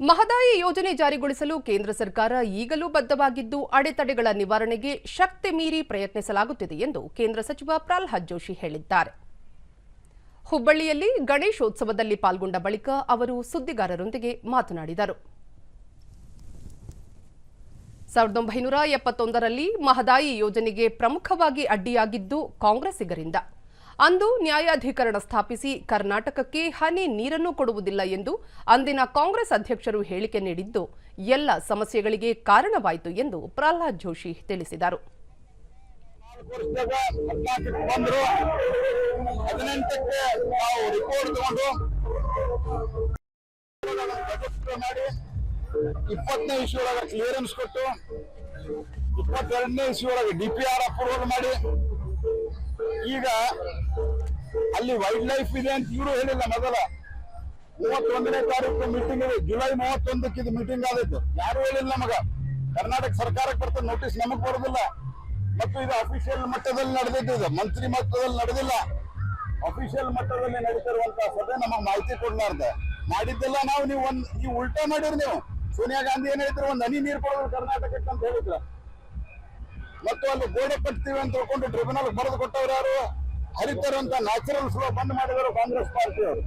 ಮಹದಾಯಿ ಯೋಜನೆ ಜಾರಿಗೊಳಿಸಲು ಕೇಂದ್ರ ಸರ್ಕಾರ ಈಗಲೂ ಬದ್ಧವಾಗಿದ್ದು, ಅಡೆತಡೆಗಳ ನಿವಾರಣೆಗೆ ಶಕ್ತಿ ಮೀರಿ ಪ್ರಯತ್ನಿಸಲಾಗುತ್ತಿದೆ ಎಂದು ಕೇಂದ್ರ ಸಚಿವ ಪ್ರಹ್ಲಾದ್ ಜೋಶಿ ಹೇಳಿದ್ದಾರೆ. ಹುಬ್ಬಳ್ಳಿಯಲ್ಲಿ ಗಣೇಶೋತ್ಸವದಲ್ಲಿ ಪಾಲ್ಗೊಂಡ ಬಳಿಕ ಅವರು ಸುದ್ದಿಗಾರರೊಂದಿಗೆ ಮಾತನಾಡಿದರು. ಸಾವಿರದ ಒಂಬೈನೂರ ಎಪ್ಪತ್ತೊಂದರಲ್ಲಿ ಮಹದಾಯಿ ಯೋಜನೆಗೆ ಪ್ರಮುಖವಾಗಿ ಅಡ್ಡಿಯಾಗಿದ್ದು ಕಾಂಗ್ರೆಸ್ಸಿಗರಿಂದ. ಅಂದು ನ್ಯಾಯಾಧೀಕರಣ ಸ್ಥಾಪಿಸಿ ಕರ್ನಾಟಕಕ್ಕೆ ಹನಿ ನೀರನ್ನು ಕೊಡುವುದಿಲ್ಲ ಎಂದು ಅಂದಿನ ಕಾಂಗ್ರೆಸ್ ಅಧ್ಯಕ್ಷರು ಹೇಳಿಕೆ ನೀಡಿದ್ದು, ಎಲ್ಲ ಸಮಸ್ಯೆಗಳಿಗೆ ಕಾರಣವಾಯಿತು ಎಂದು ಪ್ರಹ್ಲಾದ್ ಜೋಶಿ ತಿಳಿಸಿದರು. ಇಪ್ಪತ್ತೆರಡನೇ ಡಿ ಪಿ ಆರ್ ಅಪ್ರೂವಲ್ ಮಾಡಿ. ಈಗ ಅಲ್ಲಿ ವೈಲ್ಡ್ ಲೈಫ್ ಇದೆ ಅಂತ ಇವರು ಹೇಳಿಲ್ಲ ಮೊದಲ. ಮೂವತ್ತೊಂದನೇ ತಾರೀಕು ಮೀಟಿಂಗ್ ಇದೆ. ಜುಲೈ ಮೂವತ್ತೊಂದಕ್ಕೆ ಇದು ಮೀಟಿಂಗ್ ಆದಿತ್ತು ಯಾರು ಹೇಳಿಲ್ಲ ನಮಗ. ಕರ್ನಾಟಕ ಸರ್ಕಾರಕ್ಕೆ ಬರ್ತದೆ ನೋಟಿಸ್ ನಮಗ್ ಬರೋದಿಲ್ಲ. ಮತ್ತು ಇದು ಅಫಿಷಿಯಲ್ ಮಟ್ಟದಲ್ಲಿ ನಡೆದಿದ್ದು ಇದು. ಮಂತ್ರಿ ಮಟ್ಟದಲ್ಲಿ ನಡೆದಿಲ್ಲ. ಅಫಿಷಿಯಲ್ ಮಟ್ಟದಲ್ಲಿ ನಡೀತಿರುವಂತಹ ಸಭೆ ನಮಗ್ ಮಾಹಿತಿ ಕೊಡ್ಲಾರ್ದೆ. ಮಾಡಿದ್ದೆಲ್ಲ ನಾವು, ನೀವು ಒಂದ್, ನೀವು ಉಲ್ಟಾ ಮಾಡಿರಿ ನೀವು. ಸೋನಿಯಾ ಗಾಂಧಿ ಏನ್ ಹೇಳಿದ್ರು? ಒಂದ್ ಹನಿ ನೀರು ಕೊಡೋದು ಕರ್ನಾಟಕಕ್ಕೆ ಅಂತ ಹೇಳಿದ್ರ. ಮತ್ತು ಅಲ್ಲಿ ಗೋಡೆ ಕಟ್ತೀವಿ ಅಂತ ತಿಳ್ಕೊಂಡು ಟ್ರಿಬ್ಯುನಲ್ ಬರೆದು ಕೊಟ್ಟವ್ರು ಯಾರು? ಹರಿತಾರಂತ ನ್ಯಾಚುರಲ್ ಫ್ಲೋ ಬಂದ್ ಮಾಡಿದರು ಕಾಂಗ್ರೆಸ್ ಪಾರ್ಟಿಯವರು.